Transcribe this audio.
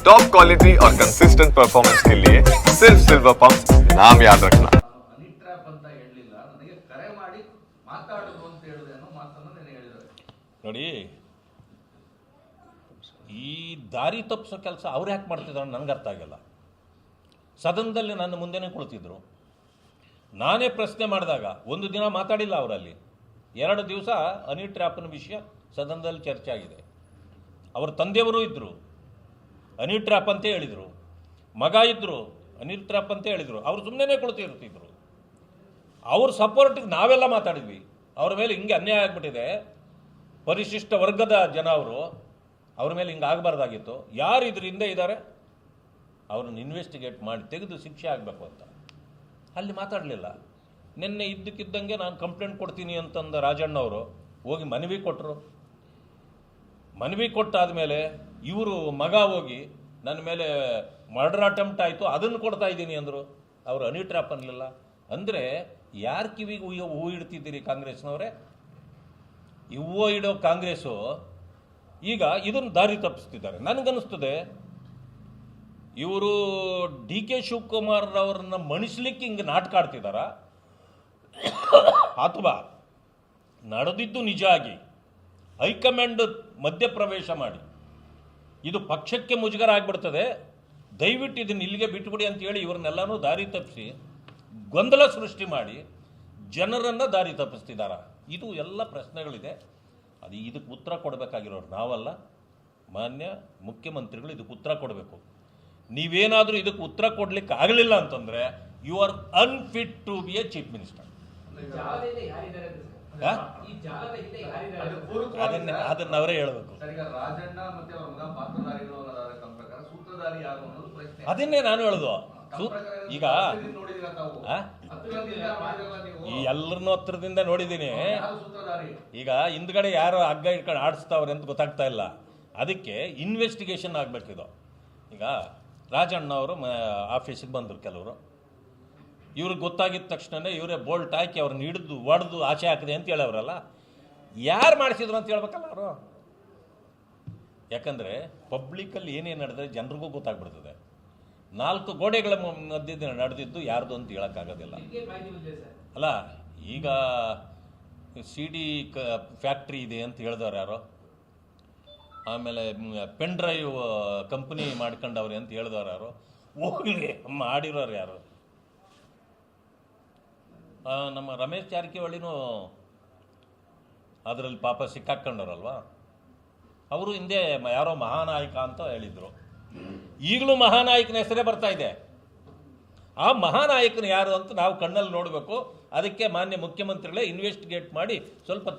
Top quality और consistent performance के लिए सिर्फ सिल्वर पंप नाम याद रखना ಹನಿ ಟ್ರ್ಯಾಪ್ ಅಂತ ಹೇಳಲಿಲ್ಲ ನನಗೆ ಕರೆ ಮಾಡಿ ಮಾತಾಡೋದು ಅಂತ ಹೇಳಿದೆ ಅನ್ನೋ ಮಾತನ್ನು ನೀನು ಹೇಳಿದ್ದಾರೆ ನೋಡಿ ಈ ದಾರಿ ತಪ್ಪಿಸೋ ಕೆಲಸ ಅವ್ರು ಯಾಕೆ ಮಾಡ್ತಿದ್ದಾರೆ ನನಗೆ ಅರ್ಥ ಆಗಿಲ್ಲ ಸದನದಲ್ಲಿ ನನ್ನ ಮುಂದೆನೇ ಕುಳಿತಿದ್ರು ನಾನೇ ಪ್ರಶ್ನೆ ಮಾಡಿದಾಗ ಒಂದು ದಿನ ಮಾತಾಡಿಲ್ಲ ಅವರಲ್ಲಿ ಎರಡು ದಿವಸ ಹನಿ ಟ್ರ್ಯಾಪ್ನ ವಿಷಯ ಸದನದಲ್ಲಿ ಚರ್ಚೆ ಆಗಿದೆ ಅವ್ರ ತಂದೆಯವರು ಇದ್ದರು ಹನಿ ಟ್ರಾಪ್ ಅಂತ ಹೇಳಿದರು. ಮಗ ಇದ್ದರು ಅನಿಲ್ ಟ್ರಾಪ್ ಅಂತ ಹೇಳಿದರು. ಅವರು ಸುಮ್ಮನೆ ಕುಳಿತಿರ್ತಿದ್ರು. ಅವ್ರ ಸಪೋರ್ಟಿಗೆ ನಾವೆಲ್ಲ ಮಾತಾಡಿದ್ವಿ. ಅವ್ರ ಮೇಲೆ ಹಿಂಗೆ ಅನ್ಯಾಯ ಆಗಿಬಿಟ್ಟಿದೆ. ಪರಿಶಿಷ್ಟ ವರ್ಗದ ಜನ ಅವರು, ಅವ್ರ ಮೇಲೆ ಹಿಂಗೆ ಆಗಬಾರ್ದಾಗಿತ್ತು. ಯಾರು ಇದ್ರ ಹಿಂದೆ ಇದ್ದಾರೆ ಅವ್ರನ್ನ ಇನ್ವೆಸ್ಟಿಗೇಟ್ ಮಾಡಿ ತೆಗೆದು ಶಿಕ್ಷೆ ಆಗಬೇಕು ಅಂತ. ಅಲ್ಲಿ ಮಾತಾಡಲಿಲ್ಲ. ನಿನ್ನೆ ಇದ್ದಕ್ಕಿದ್ದಂಗೆ ನಾನು ಕಂಪ್ಲೇಂಟ್ ಕೊಡ್ತೀನಿ ಅಂತಂದ ರಾಜಣ್ಣ ಅವರು ಹೋಗಿ ಮನವಿ ಕೊಟ್ಟರು ಮನವಿ ಕೊಟ್ಟಾದಮೇಲೆ ಇವರು ಮಗ ಹೋಗಿ ನನ್ನ ಮೇಲೆ ಮರ್ಡರ್ ಅಟೆಂಪ್ಟ್ ಆಯಿತು, ಅದನ್ನು ಕೊಡ್ತಾ ಇದ್ದೀನಿ ಅಂದರು. ಅವರು ಅನಿಟ್ರಾಪ್ ಅನ್ನಲಿಲ್ಲ ಅಂದರೆ ಯಾರ ಕಿವಿಗೆ ಹೂ ಹೂ ಇಡ್ತಿದ್ದೀರಿ ಕಾಂಗ್ರೆಸ್ನವರೇ? ಹೂವು ಇಡೋ ಕಾಂಗ್ರೆಸ್ಸು ಈಗ ಇದನ್ನು ದಾರಿ ತಪ್ಪಿಸ್ತಿದ್ದಾರೆ. ನನಗನ್ನಿಸ್ತದೆ, ಇವರು ಡಿ ಕೆ ಶಿವಕುಮಾರ್ ಅವರನ್ನ ಮಣಿಸ್ಲಿಕ್ಕೆ ಹಿಂಗೆ ನಾಟಕ ಆಡ್ತಿದ್ದಾರ? ಅಥವಾ ನಡೆದಿದ್ದು ನಿಜ ಆಗಿ ಹೈಕಮಾಂಡ್ ಮಧ್ಯಪ್ರವೇಶ ಮಾಡಿ. ಇದು ಪಕ್ಷಕ್ಕೆ ಮುಜುಗರ ಆಗಿಬಿಡ್ತದೆ ದಯವಿಟ್ಟು ಇದನ್ನ ಇಲ್ಲಿಗೆ ಬಿಟ್ಟುಬಿಡಿ ಅಂತ ಹೇಳಿ ಇವ್ರನ್ನೆಲ್ಲನೂ ದಾರಿ ತಪ್ಪಿಸಿ, ಗೊಂದಲ ಸೃಷ್ಟಿ ಮಾಡಿ ಜನರನ್ನು ದಾರಿ ತಪ್ಪಿಸ್ತಿದ್ದಾರೆ ಇದು ಎಲ್ಲ ಪ್ರಶ್ನೆಗಳಿದೆ. ಅದು ಇದಕ್ಕೆ ಉತ್ತರ ಕೊಡಬೇಕಾಗಿರೋರು ನಾವಲ್ಲ. ಮಾನ್ಯ ಮುಖ್ಯಮಂತ್ರಿಗಳು ಇದಕ್ಕೆ ಉತ್ತರ ಕೊಡಬೇಕು. ನೀವೇನಾದರೂ ಇದಕ್ಕೆ ಉತ್ತರ ಕೊಡಲಿಕ್ಕೆ ಆಗಲಿಲ್ಲ ಅಂತಂದರೆ you are unfit to be a chief minister ಅದನ್ನ ಅದನ್ನ ಅವರೇ ಹೇಳಬೇಕು. ಸರ್ ರಾಜಣ್ಣ ಮತ್ತೆ ಅವ್ರ ಮಗ ಪಾತ್ರಧಾರಿಗಳು ಅನ್ನೋದಾದ್ರೆ ತಮ್ಮ ಸೂತ್ರಧಾರಿ ಯಾರು ಅನ್ನೋದು ಪ್ರಶ್ನೆ. ಅದನ್ನೇ ನಾನು ಹೇಳುದು. ಈಗ ಈ ಎಲ್ಲರನ್ನೂ ಹತ್ರದಿಂದ ನೋಡಿದ್ದೀನಿ. ಯಾರು ಸೂತ್ರಧಾರಿ? ಈಗ ಹಿಂದ್ಗಡೆ ಯಾರು ಹಗ್ಗ ಇಟ್ಕೊಂಡು ಆಡಿಸ್ತಾವ್ರೆ ಅಂತ ಗೊತ್ತಾಗ್ತಾ ಇಲ್ಲ. ಅದಕ್ಕೆ ಇನ್ವೆಸ್ಟಿಗೇಷನ್ ಆಗಬೇಕಿದು. ಈಗ ರಾಜಣ್ಣ ಅವರು ಆಫೀಸಿಗೆ ಬಂದರು ಕೆಲವರು. ಇವ್ರಿಗೆ ಗೊತ್ತಾಗಿದ್ದ ತಕ್ಷಣ ಇವರೇ ಬೋಲ್ಟ್ ಹಾಕಿ ಅವ್ರನ್ನ ಹಿಡಿದು, ಒಡೆದು ಆಚೆ ಹಾಕಿದೆ ಅಂತ ಹೇಳವ್ರಲ್ಲ? ಯಾರು ಮಾಡಿಸಿದ್ರು ಅಂತ ಹೇಳ್ಬೇಕಲ್ಲ ಅವರು? ಯಾಕಂದರೆ ಪಬ್ಲಿಕಲ್ಲಿ ಏನೇನು ನಡೆದ್ರೆ ಜನರಿಗೂ ಗೊತ್ತಾಗ್ಬಿಡ್ತದೆ. ನಾಲ್ಕು ಗೋಡೆಗಳ ಮಧ್ಯದ ನಡೆದಿದ್ದು ಯಾರ್ದು ಅಂತ ಹೇಳೋಕ್ಕಾಗೋದಿಲ್ಲ. ಅಲ್ಲ, ಈಗ ಸಿ ಡಿ ಕ, ಫ್ಯಾಕ್ಟ್ರಿ ಇದೆ ಅಂತ ಹೇಳಿದವ್ರು ಯಾರೋ? ಆಮೇಲೆ ಪೆನ್ ಡ್ರೈವ್ ಕಂಪ್ನಿ ಮಾಡ್ಕೊಂಡವ್ರೆ ಅಂತ ಹೇಳಿದವ್ರು ಯಾರು? ಹೋಗ್ಲಿ, ಮಾಡಿರೋರು ಯಾರು? ನಮ್ಮ ರಮೇಶ್ ಜಾರಕಿಹೊಳಿನೂ ಅದರಲ್ಲಿ ಪಾಪ ಸಿಕ್ಕಾಕ್ಕೊಂಡವ್ರಲ್ವಾ? ಅವರು ಹಿಂದೆ ಯಾರೋ ಮಹಾನಾಯಕ ಅಂತ ಹೇಳಿದರು. ಈಗಲೂ ಮಹಾನಾಯಕನ ಹೆಸರೇ ಬರ್ತಾ ಇದೆ. ಆ ಮಹಾನಾಯಕನು ಯಾರು ಅಂತ ನಾವು ಕಣ್ಣಲ್ಲಿ ನೋಡಬೇಕು. ಅದಕ್ಕೆ ಮಾನ್ಯ ಮುಖ್ಯಮಂತ್ರಿಗಳೇ ಇನ್ವೆಸ್ಟಿಗೇಟ್ ಮಾಡಿ ಸ್ವಲ್ಪ